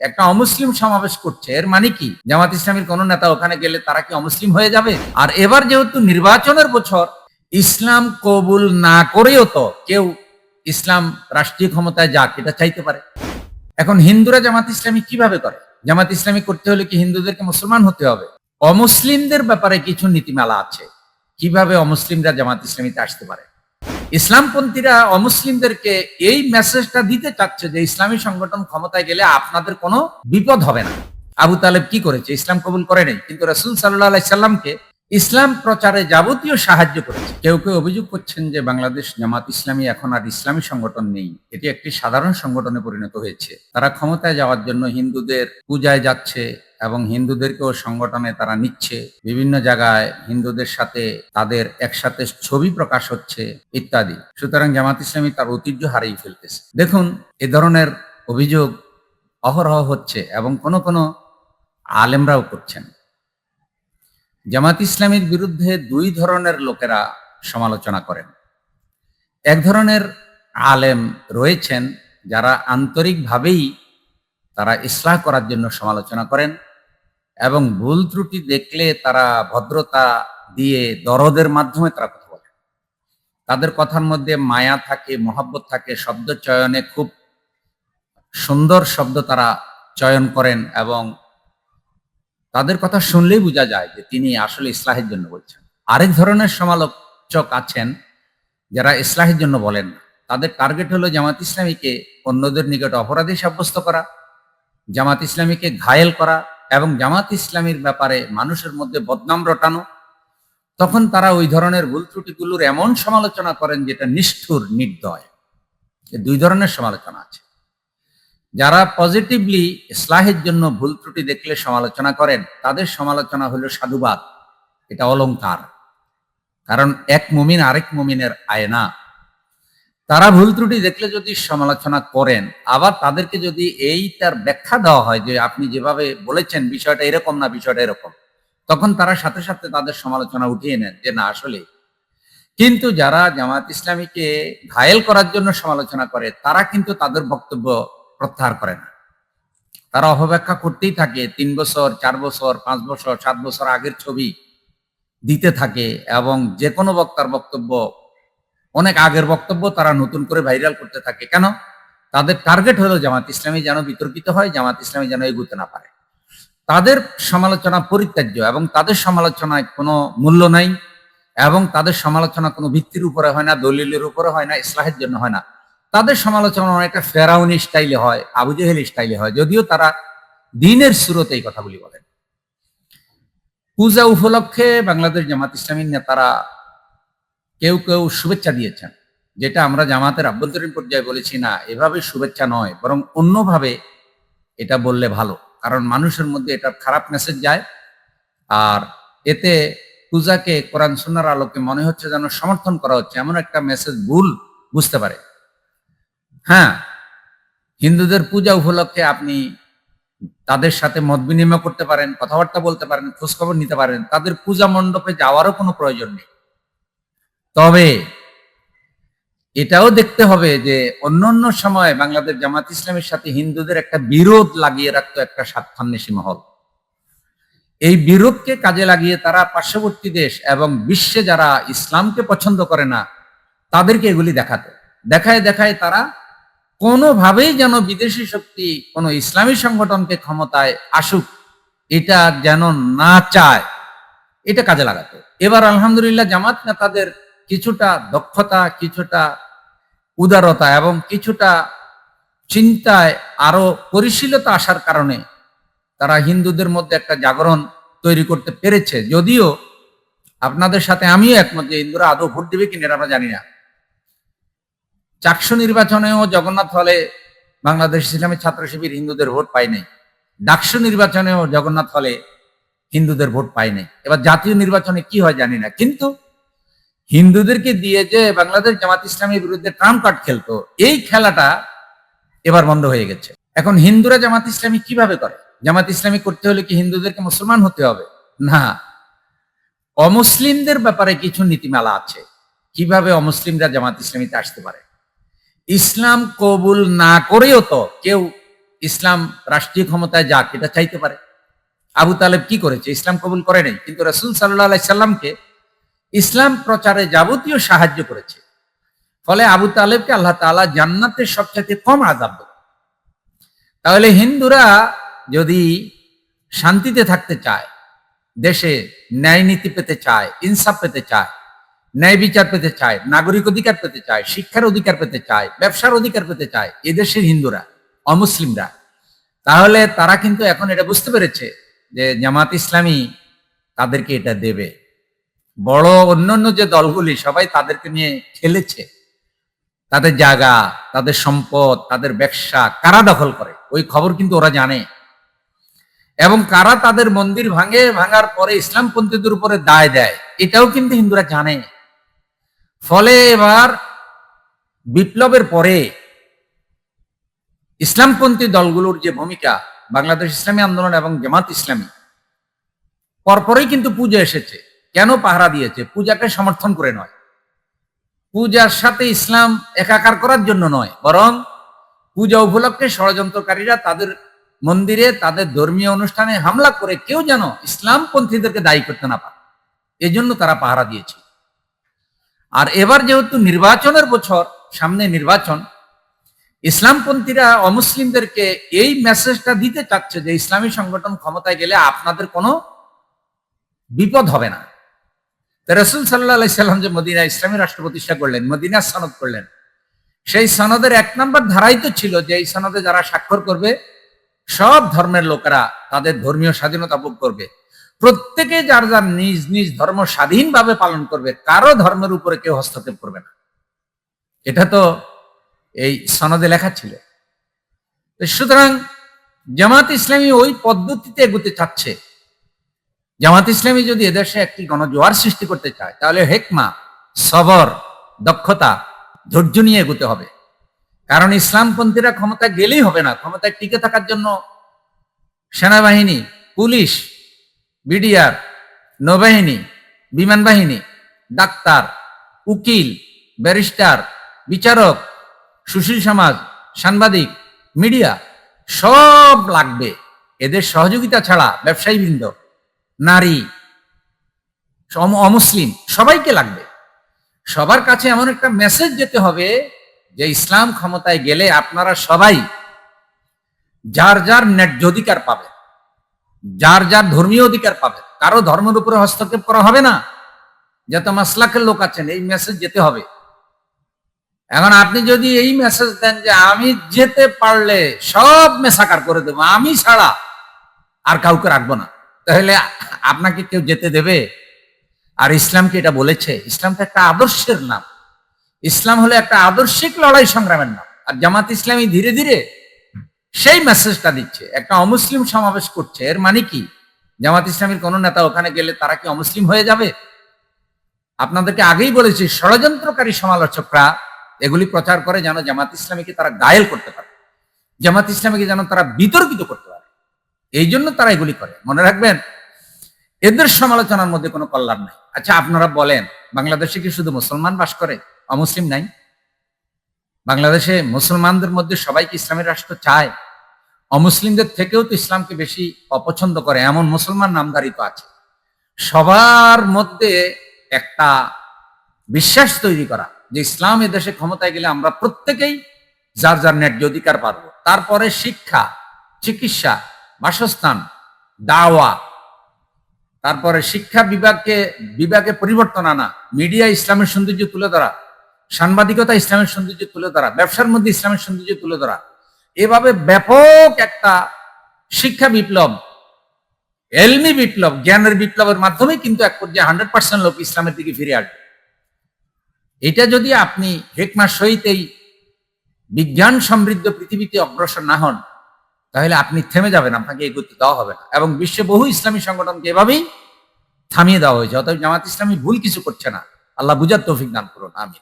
একটা অমুসলিম সমাবেশ করছে, এর মানে কি? জামাত ইসলামের কোন নেতা ওখানে গেলে তারা কি অমুসলিম হয়ে যাবে? আর এবার যেহেতু নির্বাচনের বছর, ইসলাম কবুল না করেও তো কেউ ইসলাম রাষ্ট্রীয় ক্ষমতায় যাক, এটা চাইতে পারে। এখন হিন্দুরা জামাত ইসলামী কীভাবে করে? জামাত ইসলামী করতে হলে কি হিন্দুদেরকে মুসলমান হতে হবে? অমুসলিমদের ব্যাপারে কিছু নীতিমালা আছে। কীভাবে অমুসলিমরা জামাত ইসলামীতে আসতে পারে? ইসলামপন্থীরা অমুসলিমদেরকে এই মেসেজটা দিতে চাচ্ছে যে ইসলামী সংগঠন ক্ষমতায় গেলে আপনাদের কোনো বিপদ হবে না। আবু তালেব কি করেছে? ইসলাম কবুল করে নেই। কিন্তু রসুল সাল্লাহ সাল্লামকে ইসলাম প্রচারে যাবতীয় সাহায্য করেছে। কেউ কেউ অভিযোগ করছেন যে বাংলাদেশ জামাত ইসলামী এখন আর ইসলামী সংগঠন নেই। এটি একটি সাধারণ সংগঠনে পরিণত হয়েছে। তারা ক্ষমতায় যাওয়ার জন্য হিন্দুদের পূজায় যাচ্ছে এবং হিন্দুদেরকেও সংগঠনে তারা নিচ্ছে। বিভিন্ন জায়গায় হিন্দুদের সাথে তাদের একসাথে ছবি প্রকাশ হচ্ছে ইত্যাদি। সুতরাং জামাত ইসলামী তার ঐতিহ্য হারিয়ে ফেলতেছে। দেখুন, এ ধরনের অভিযোগ অহরহ হচ্ছে এবং কোনো কোনো আলেমরাও করছেন। জামাত ইসলামীর বিরুদ্ধে দুই ধরনের লোকেরা সমালোচনা করেন। এক ধরনের আলেম রয়েছেন যারা আন্তরিকভাবেই তারা ইসলাহ করার জন্য সমালোচনা করেন এবং ভুল ত্রুটি দেখলে তারা ভদ্রতা দিয়ে দরদের মাধ্যমে তারা কথা বলেন। তাদের কথার মধ্যে মায়া থাকে, মহাব্বত থাকে, শব্দ চয়নে খুব সুন্দর শব্দ তারা চয়ন করেন এবং তাদের কথা শুনলেই বোঝা যায় যে তিনি আসলে ইসলাহের জন্য বলছেন। আরেক ধরনের সমালোচক আছেন যারা ইসলাহের জন্য বলেন না। তাদের টার্গেট হলো জামাত ইসলামীকে অন্যদের নিকট অপরাধী সাব্যস্ত করা, জামাত ইসলামীকে ঘায়েল করা এবং জামাত ইসলামীর ব্যাপারে মানুষের মধ্যে বদনাম রটানো। তখন তারা ওই ধরনের ভুল ত্রুটিগুলোর এমন সমালোচনা করেন যেটা নিষ্ঠুর, নির্দয়। দুই ধরনের সমালোচনা আছে। যারা পজিটিভলি ইসলাহের জন্য ভুল ত্রুটি দেখলে সমালোচনা করেন, তাদের সমালোচনা হলো সাধুবাদ। এটা অলংকার। কারণ এক মুমিন আরেক মুমিনের আয়না তারা ভুল ত্রুটি দেখলে যদি সমালোচনা করেন, আবার তাদেরকে যদি এইটার ব্যাখ্যা দেওয়া হয় যে আপনি যেভাবে বলেছেন বিষয়টা এরকম না, বিষয়টা এরকম, তখন তারা সাথে সাথে তাদের সমালোচনা উঠিয়ে নেন যে না আসলে কিন্তু যারা জামাত ইসলামীকে ঘায়েল করার জন্য সমালোচনা করে, তারা কিন্তু তাদের বক্তব্য প্রত্যাহার করে না। তারা অপব্যাখ্যা করতেই থাকে, তিন বছর, চার বছর, পাঁচ বছর, সাত বছর আগের ছবি দিতে থাকে এবং যে কোনো বক্তার বক্তব্য, অনেক আগের বক্তব্য তারা নতুন করে ভাইরাল করতে থাকে। কেন? তাদের টার্গেট হলো জামাত ইসলামী যেন বিতর্কিত হয়, জামাত ইসলামী যেন এগুতে না পারে। তাদের সমালোচনা পরিত্যাজ্য এবং তাদের সমালোচনায় কোনো মূল্য নাই এবং তাদের সমালোচনা কোনো ভিত্তির উপরে হয় না, দলিলের উপরে হয় না, ইসলাহের জন্য হয় না। তাদের সমালোচনা অনেকটা ফেরাউনি স্টাইলে হয়, আবু জেহেল স্টাইলে হয়, যদিও তারা দিনের সুরতে এই কথাগুলি বলেন। পূজা উপলক্ষে বাংলাদেশ জামাত ইসলামীর নেতারা কেউ কেউ শুভেচ্ছা দিয়েছেন, যেটা আমরা জামাতের আভ্যন্তরীণ পর্যায়ে বলেছি না, এভাবে শুভেচ্ছা নয়, বরং অন্যভাবে এটা বললে ভালো, কারণ মানুষের মধ্যে এটা খারাপ মেসেজ যায়, আর এতে পূজাকে কোরআন সুন্নার আলোকে মনে হচ্ছে যেন সমর্থন করা হচ্ছে, এমন একটা মেসেজ ভুল বুঝতে পারে। হ্যাঁ হিন্দুদের পূজা উপলক্ষে আপনি তাদের সাথে মত বিনিময় করতে পারেন, কথাবার্তা বলতে পারেন, খোঁজখবর নিতে পারেন, তাদের পূজা মণ্ডপে যাওয়ারও কোনো প্রয়োজন নেই। তবে এটাও দেখতে হবে যে অন্য অন্য সময় বাংলাদেশ জামাত ইসলামের সাথে হিন্দুদের একটা বিরোধ লাগিয়ে রাখতো একটা স্বার্থান্বেষী মহল। এই বিরোধকে কাজে লাগিয়ে তারা পার্শ্ববর্তী দেশ এবং বিশ্বে যারা ইসলামকে পছন্দ করে না, তাদেরকে এগুলি দেখাতো। দেখায় দেখায় তারা কোনোভাবেই যেন বিদেশি শক্তি কোনো ইসলামী সংগঠনকে ক্ষমতায় আসুক, এটা যেন না চায়, এটা কাজে লাগাতো। এবার আলহামদুলিল্লাহ জামাত নেতাদের কিছুটা দক্ষতা, কিছুটা উদারতা এবং কিছুটা চিন্তায় আরও পরিশীলতা আসার কারণে তারা হিন্দুদের মধ্যে একটা জাগরণ তৈরি করতে পেরেছে। যদিও আপনাদের সাথে আমিও একমত যে হিন্দুরা আদৌ ভোট দেবে কিনা আমরা জানি না। চাকসু নির্বাচনেও জগন্নাথ হলে বাংলাদেশ ইসলামী ছাত্র শিবির হিন্দুদের ভোট পায় নাই। ডাকসু নির্বাচনেও জগন্নাথ হলে হিন্দুদের ভোট পায় নাই। এবার জাতীয় নির্বাচনে কি হয় জানি না। কিন্তু হিন্দুদেরকে দিয়ে যে বাংলাদেশ জামাত ইসলামের বিরুদ্ধে ট্রাম্প কার্ড খেলতো, এই খেলাটা এবার বন্ধ হয়ে গেছে। এখন হিন্দুরা জামাত ইসলামী কীভাবে করে? জামাত ইসলামী করতে হলে কি হিন্দুদেরকে মুসলমান হতে হবে? না। অমুসলিমদের ব্যাপারে কিছু নীতিমালা আছে। কীভাবে অমুসলিমরা জামাত ইসলামীতে আসতে পারে? ইসলাম কবুল না করেও তো কেউ ইসলাম রাষ্ট্রীয় ক্ষমতায় যাক, এটা চাইতে পারে। আবু তালেব কি করেছে? ইসলাম কবুল করে নাই। কিন্তু রসুল সাল্লাহ সাল্লামকে ইসলাম প্রচারে যাবতীয় সাহায্য করেছে। ফলে আবু তালেবকে আল্লাহ তাআলা জান্নাতের সবচেয়ে কম আজাব তাহলে হিন্দুরা যদি শান্তিতে থাকতে চায়, দেশে ন্যায় নীতি পেতে চায়, ইনসাফ পেতে চায় ন্যায় বিচার পেতে চায়, নাগরিক অধিকার পেতে চায়, শিক্ষার অধিকার পেতে চায়, ব্যবসার অধিকার পেতে চায়, এদেশের হিন্দুরা, অমুসলিমরা। তাহলে তারা কিন্তু এখন এটা বুঝতে পেরেছে যে জামাত ইসলামী তাদেরকে এটা দেবে। বড় অন্যান্য যে দলগুলি সবাই তাদেরকে নিয়ে খেলেছে। তাদের জায়গা, তাদের সম্পদ, তাদের ব্যবসা কারা দখল করে? ওই খবর কিন্তু ওরা জানে। এবং কারা তাদের মন্দির ভাঙে, ভাঙার পরে ইসলামপন্থীদের উপরে দায় দেয়, এটাও কিন্তু হিন্দুরা জানে। ফলে এবার বিপ্লবের পরে ইসলামপন্থী দলগুলোর যে ভূমিকা, বাংলাদেশ ইসলামী আন্দোলন এবং জামাত ইসলামী, পরপরই কিন্তু পূজা এসেছে। কেন পাহারা দিয়েছে? পূজাকে সমর্থন করে নয়। পূজার সাথে ইসলাম একাকার করার জন্য নয়, বরং পূজা উপলক্ষে ষড়যন্ত্রকারীরা তাদের মন্দিরে, তাদের ধর্মীয় অনুষ্ঠানে হামলা করে কেউ যেন ইসলামপন্থীদেরকে দায়ী করতে না পারে। এজন্য তারা পাহারা দিয়েছে। আর এবার যেহেতু নির্বাচনের বছর, সামনে নির্বাচন, ইসলামপন্থীরা অমুসলিমদেরকে এই মেসেজটা দিতে চাচ্ছে যে ইসলামী সংগঠন ক্ষমতায় গেলে আপনাদের কোনো বিপদ হবে না। রসুল সাল্লাহ সাল্লাম যে মদিনা ইসলামী রাষ্ট্র প্রতিষ্ঠা করলেন মদিনা সনদ করলেন। সেই সনদের এক নম্বর ধারাই তো ছিল যে এই সনদে যারা স্বাক্ষর করবে, সব ধর্মের লোকেরা তাদের ধর্মীয় স্বাধীনতা ভোগ করবে। প্রত্যেকে যার যার নিজ নিজ ধর্ম স্বাধীনভাবে পালন করবে, কারও ধর্মের উপরে কেউ হস্তক্ষেপ করবে না। এটা তো এই সনদে লেখা ছিল। সুতরাং জামাত ইসলামী ওই পদ্ধতিতে এগুতে চাচ্ছে। জামাত ইসলামী যদি এদেশে একটি গণজোয়ার সৃষ্টি করতে চায়, তাহলে হেকমা, সবর, দক্ষতা, ধৈর্য নিয়ে এগুতে হবে। কারণ ইসলামপন্থীরা ক্ষমতা গেলেই হবে না। ক্ষমতায় টিকে থাকার জন্য সেনাবাহিনী, পুলিশ বিডিআর, নৌবাহিনী, বিমান বাহিনী, ডাক্তার, উকিল, ব্যারিস্টার, বিচারক, সুশীল সমাজ, সাংবাদিক, মিডিয়া, সব লাগবে। এদের সহযোগিতা ছাড়া ব্যবসায়ী বৃন্দ নারী অমুসলিম সবাইকে লাগবে। সবার কাছে এমন একটা মেসেজ যেতে হবে যে ইসলাম ক্ষমতায় গেলে আপনারা সবাই যার যার ন্যায্য অধিকার পাবে যার যার ধর্মীয় অধিকার পাবে। কারও ধর্মের উপরে হস্তক্ষেপ করা হবে না। যত মাসলাকের লোক আছেন, এই মেসেজ যেতে হবে। এখন আপনি যদি এই মেসেজ দেন যে, আমি যেতে পারলে সব মেসাকার করে দেবো, আমি ছাড়া আর কাউকে রাখব না। তাহলে আপনাকে কেউ যেতে দেবে? আর ইসলামকে এটা বলেছে? ইসলাম তো একটা আদর্শের নাম। ইসলাম হলো একটা আদর্শিক লড়াই সংগ্রামের নাম। আর জামাত ইসলামী ধীরে ধীরে সেই মেসেজটা দিচ্ছে। একটা অমুসলিম সমাবেশ করছে, এর মানে কি? জামাত ইসলামীর কোন নেতা ওখানে গেলে তারা কি অমুসলিম হয়ে যাবে? আপনাদেরকে আগেই বলেছি, ষড়যন্ত্রকারী সমালোচকরা এগুলি প্রচার করে যেন জামাত ইসলামীকে তারা গায়েল করতে পারে। জামাত ইসলামীকে যেন তারা বিতর্কিত করতে পারে। এই জন্য তারা এগুলি করে। মনে রাখবেন, এদের সমালোচনার মধ্যে কোনো কল্যাণ নাই। আচ্ছা আপনারা বলেন, বাংলাদেশে কি শুধু মুসলমান বাস করে? অমুসলিম নাই? বাংলাদেশে মুসলমানদের মধ্যে সবাই কি রাষ্ট্র চায়? অমুসলিমদের থেকেও তো ইসলামকে বেশি অপছন্দ করে, এমন মুসলমান নামধারী তো আছে। সবার মধ্যে একটা বিশ্বাস তৈরি করা যে ইসলাম দেশে ক্ষমতায় গেলে আমরা প্রত্যেকেই যার যার ন্যায্য অধিকার পারব তারপরে শিক্ষা, চিকিৎসা, বাসস্থান, দাওয়া, তারপরে শিক্ষা বিভাগকে, বিভাগে পরিবর্তন আনা, মিডিয়া ইসলামের সৌন্দর্য তুলে ধরা, সাংবাদিকতা ইসলামের সৌন্দর্য তুলে ধরা, ব্যবসার মধ্যে ইসলামের সৌন্দর্য তুলে ধরা এভাবে ব্যাপক একটা শিক্ষা বিপ্লব, এলমি বিপ্লব, জ্ঞানের বিপ্লবের মাধ্যমে কিন্তু এক পর্যায়ে হান্ড্রেড পার্সেন্ট লোক ইসলামের দিকে ফিরে আসবে। এটা যদি আপনি হেকমার সহিত এই বিজ্ঞান সমৃদ্ধ পৃথিবীতে অগ্রসর না হন, তাহলে আপনি থেমে যাবেন, আপনাকে এগোতে দেওয়া হবে না। এবং বিশ্বে বহু ইসলামী সংগঠনকে এভাবেই থামিয়ে দেওয়া হয়েছে, অতএব জামাত ইসলামী ভুল কিছু করছে না। আল্লাহ বুঝার তৌফিক দান করুন আমি